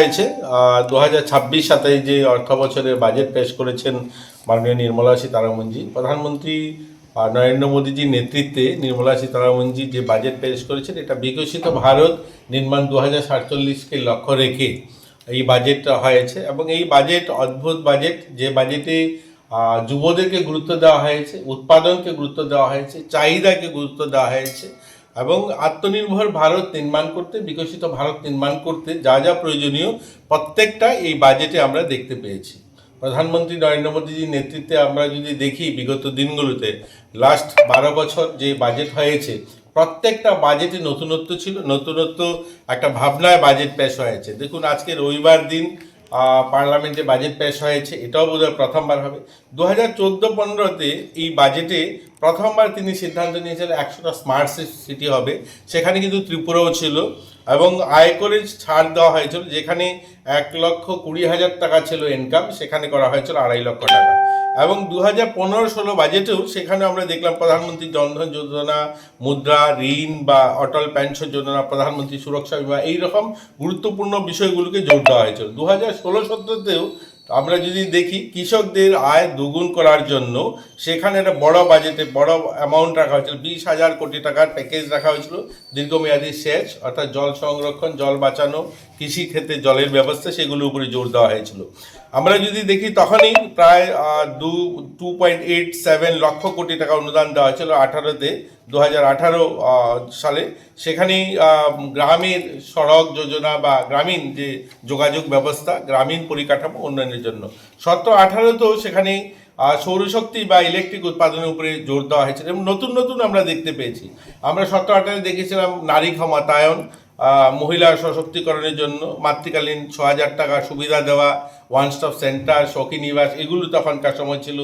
হয়েছে। দু হাজার ছাব্বিশ সাতাইশ যে অর্থ বছরের বাজেট পেশ করেছেন মাননীয় নির্মলা সীতারামনজি, প্রধানমন্ত্রী নরেন্দ্র মোদীজির নেতৃত্বে নির্মলা সীতারামনজি যে বাজেট পেশ করেছেন, এটা বিকশিত ভারত নির্মাণ দু হাজার সাতচল্লিশকে লক্ষ্য রেখে এই বাজেটটা হয়েছে। এবং এই বাজেট অদ্ভুত বাজেট যে বাজেটে যুবদেরকে গুরুত্ব দেওয়া হয়েছে, উৎপাদনকে গুরুত্ব দেওয়া হয়েছে, চাহিদাকে গুরুত্ব দেওয়া হয়েছে এবং আত্মনির্ভর ভারত নির্মাণ করতে, বিকশিত ভারত নির্মাণ করতে যা যা প্রয়োজনীয় প্রত্যেকটা এই বাজেটে আমরা দেখতে পেয়েছি। প্রধানমন্ত্রী নরেন্দ্র মোদীজির নেতৃত্বে আমরা যদি দেখি বিগত দিনগুলোতে লাস্ট বারো বছর যে বাজেট হয়েছে, প্রত্যেকটা বাজেটে নতুনত্ব ছিল, নতুনত্ব একটা ভাবনায় বাজেট পেশ হয়েছে। দেখুন, আজকে রবিবার দিন পার্লামেন্টে বাজেট পেশ হয়েছে, এটাও বোধহয় প্রথমবার হবে। দু হাজার চোদ্দ পনেরোতে এই বাজেটে প্রথমবার তিনি সিদ্ধান্ত নিয়েছিলেন একশোটা স্মার্ট সিটি হবে। সেখানে কিন্তু ত্রিপুরাও ছিল এবং আয়করের ছাড় দেওয়া হয়েছিল, যেখানে এক লক্ষ কুড়ি হাজার টাকা ছিল ইনকাম সেখানে করা হয়েছিল আড়াই লক্ষ টাকা। এবং দু হাজার পনেরো ষোলো বাজেটেও সেখানে আমরা দেখলাম প্রধানমন্ত্রী জনধন যোজনা, মুদ্রা, ঋণ বা অটল পেনশন যোজনা, প্রধানমন্ত্রী সুরক্ষা বিমা এইরকম গুরুত্বপূর্ণ বিষয়গুলোকে জোর দেওয়া হয়েছিল। দু হাজার ষোলো সতেরোতেও আমরা যদি দেখি, কৃষকদের আয় দ্বিগুণ করার জন্য সেখানে একটা বড় বাজেটে বড় অ্যামাউন্ট রাখা হয়েছিল। বিশ হাজার কোটি টাকার প্যাকেজ রাখা হয়েছিল। দীর্ঘমেয়াদী সেচ, অর্থাৎ জল সংরক্ষণ, জল বাঁচানো কৃষি ক্ষেত্রে জলের ব্যবস্থা, সেগুলোর উপরে জোর দেওয়া হয়েছিল। আমরা যদি দেখি তখনই প্রায় দু two point eight seven lakh crore টাকা অনুদান দেওয়া হয়েছিল আঠারোতে দু হাজার আঠারো সালে। সেখানেই আহ, গ্রামের সড়ক যোজনা বা গ্রামীণ যে যোগাযোগ ব্যবস্থা গ্রামীণ পরিকাঠামো উন্নয়নের জন্য। সতেরো আঠারোতেও সেখানে সৌরশক্তি বা ইলেকট্রিক উৎপাদনের উপরে জোর দেওয়া হয়েছিল এবং নতুন নতুন আমরা দেখতে পেয়েছি। আমরা সতেরো আঠারো দেখেছিলাম নারী ক্ষমতায়ন মহিলা সশক্তিকরণের জন্য মাতৃকালীন ছ হাজার টাকা সুবিধা দেওয়া ওয়ান স্টপ সেন্টার সখী নিবাস, এগুলো তখনকার সময় ছিল।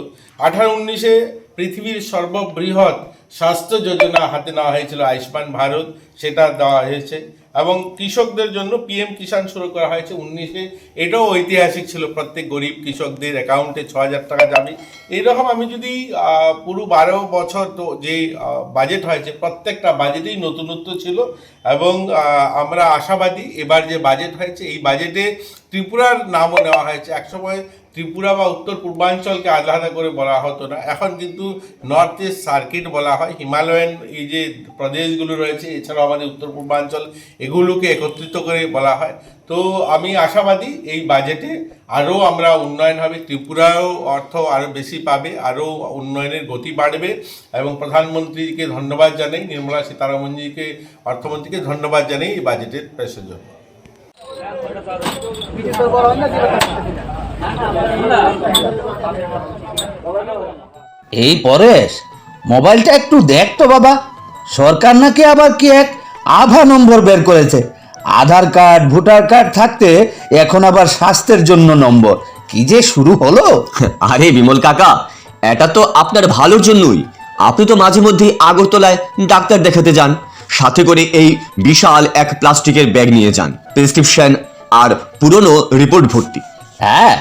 আঠারো উনিশে পৃথিবীর সর্ববৃহৎ স্বাস্থ্য যোজনা হাতে নেওয়া হয়েছিল আয়ুষ্মান ভারত, সেটা দেওয়া হয়েছে। এবং কৃষকদের জন্য পিএম কিষাণ শুরু করা হয়েছে উনিশে। এটাও ঐতিহাসিক ছিল, প্রত্যেক গরিব কৃষকদের অ্যাকাউন্টে ছ হাজার টাকা যাবে এইরকম আমি যদি পুরো বারো বছর তো যে বাজেট হয়েছে, প্রত্যেকটা বাজেটেই নতুনত্ব ছিল এবং আমরা আশাবাদী এবার যে বাজেট হয়েছে, এই বাজেটে ত্রিপুরার নামও নেওয়া হয়েছে। একসময় ত্রিপুরা বা উত্তর পূর্বাঞ্চলকে আলাদা করে বলা হতো না। এখন কিন্তু নর্থ ইস্ট সার্কিট বলা হয়। হিমালয়ান এই যে প্রদেশগুলো রয়েছে, এছাড়াও আমাদের উত্তর পূর্বাঞ্চল, এগুলোকে একত্রিত করে বলা হয়। তো আমি আশাবাদী এই বাজেটে আরও আমরা উন্নয়ন হবে, ত্রিপুরাও অর্থ আরও বেশি পাবে, আরও উন্নয়নের গতি বাড়বে এবং প্রধানমন্ত্রীকে ধন্যবাদ জানাই, নির্মলা সীতারামনজিকে, অর্থমন্ত্রীকে ধন্যবাদ জানাই এই বাজেটের পেশের জন্য। এই পরেশ, মোবাইলটা একটু দেখ তো বাবা। সরকার নাকি আবার কি এক আধা নম্বর বের করেছে? আধার কার্ড, ভোটার কার্ড থাকতে এখন আবার স্বাস্থ্যের জন্য নম্বর। কি যে শুরু হলো? আরে বিমল কাকা, এটা তো আপনার ভালোর জন্যই। আপনি তো মাঝে মধ্যেই আগরতলায় ডাক্তার দেখাতে যান, সাথে করে এই বিশাল এক প্লাস্টিকের ব্যাগ নিয়ে যান। প্রেসক্রিপশন আর পুরনো রিপোর্ট ভর্তি। হ্যাঁ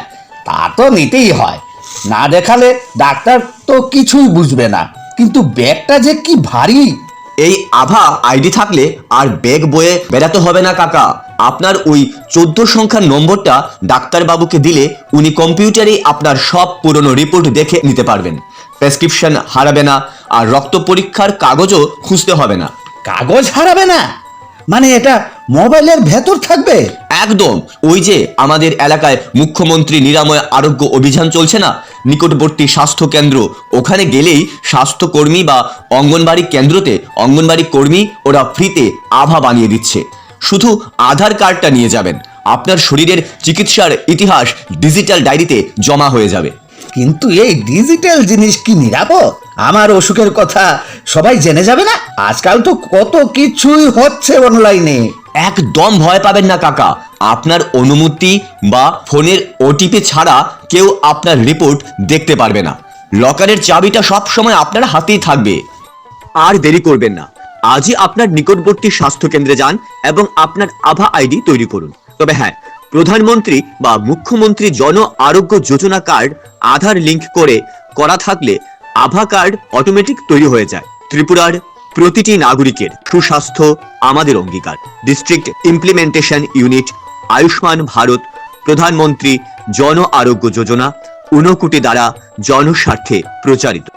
তা তো নিতেই হয়। না দেখালে ডাক্তার তো কিছুই বুঝবে না। কিন্তু ব্যাগটা যে কি ভারী! এই আভা আইডি থাকলে আর ব্যাগ বয়ে বেড়াতে হবে না কাকা। আপনার ওই চোদ্দ সংখ্যার নম্বরটা ডাক্তারবাবুকে দিলে উনি কম্পিউটারে আপনার সব পুরনো রিপোর্ট দেখে নিতে পারবেন। প্রেসক্রিপশন হারাবে না আর রক্ত পরীক্ষার কাগজও খুঁজতে হবে না। কাগজ হারাবে না? মানে এটা মোবাইলের ভেতর থাকবে? একদম। ওই যে আমাদের এলাকায় মুখ্যমন্ত্রী নিরাময় আরোগ্য অভিযান চলছে না? নিকটবর্তী স্বাস্থ্য কেন্দ্র ওখানে গেলেই স্বাস্থ্যকর্মী বা অঙ্গনবাড়ি কেন্দ্রতে অঙ্গনবাড়ি কর্মী ওরা ফ্রিতে আভা বানিয়ে দিচ্ছে। শুধু আধার কার্ডটা নিয়ে যাবেন। আপনার শরীরের চিকিৎসার ইতিহাস ডিজিটাল ডায়েরিতে জমা হয়ে যাবে। কিন্তু এই ডিজিটাল জিনিস কি নিরাপদ? আমার অসুখের কথা সবাই জেনে যাবে না? আজকাল তো কত কিছুই হচ্ছে অনলাইনে। একদম ভয় পাবেন না, কাকা। আপনার অনুমতি বা ফোনের ওটিপি ছাড়া কেউ আপনার রিপোর্ট দেখতে পারবে না। লকারের চাবিটা সব সময় আপনার হাতেই থাকবে। আর দেরি করবেন না। আজই আপনার নিকটবর্তী স্বাস্থ্য কেন্দ্রে যান এবং আপনার আভা আইডি তৈরি করুন। তবে হ্যাঁ প্রধানমন্ত্রী বা মুখ্যমন্ত্রী জন আরোগ্য যোজনা কার্ড, আধার লিংক করে করা থাকলে আভা কার্ড অটোমেটিক তৈরি হয়ে যায়। ত্রিপুরার প্রতিটি নাগরিকের সুস্বাস্থ্য আমাদের অঙ্গীকার। District implementation unit Ayushman Bharat Pradhan Mantri Jan Arogya যোজনা ঊনকোটি দ্বারা জনস্বার্থে প্রচারিত